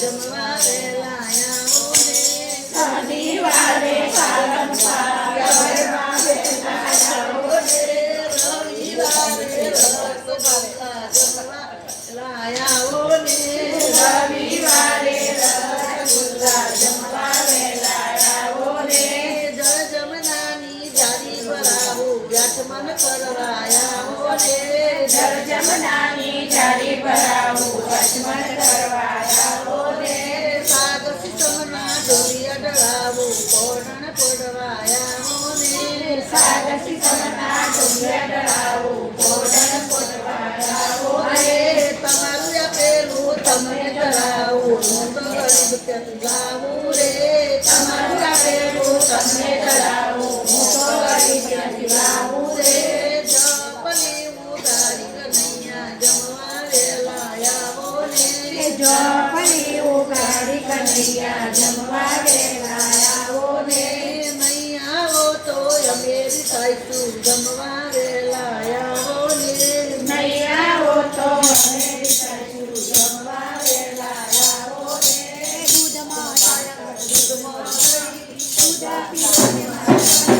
પાક જમવા વેલા આવો ને શનિવારે પાલન પાક જમવા વેલા આવો ને. રવિવારે રસગુલ્લા જમવા વેલા આવો ને રવિવારે રસગુલ્લા જમવા વેલા આવો ને. જળ જમનાની જારી ભરાવું વ્યાસમન કરવા આવો ને જળ જમનાની જારી પડવા આવો ને સાગ સિતમના ડુંગર ડળાવું, કોડણ કોટવા આવો ને. અરે તમારું આપેલું તમને ચડાવું હું તો ગરીબ ક્યાંથી રે તમારું તમને ક્યાંથી લાવું રે. જપની ઉતારી કનૈયા જમવા વેલા આવો ને જમવા સાયકું જમવા વેલા આવો ને નહીં આવો તો સાયકું જમવા વેલા આવો ને દૂધમાં દૂધમાં દૂધ પીવા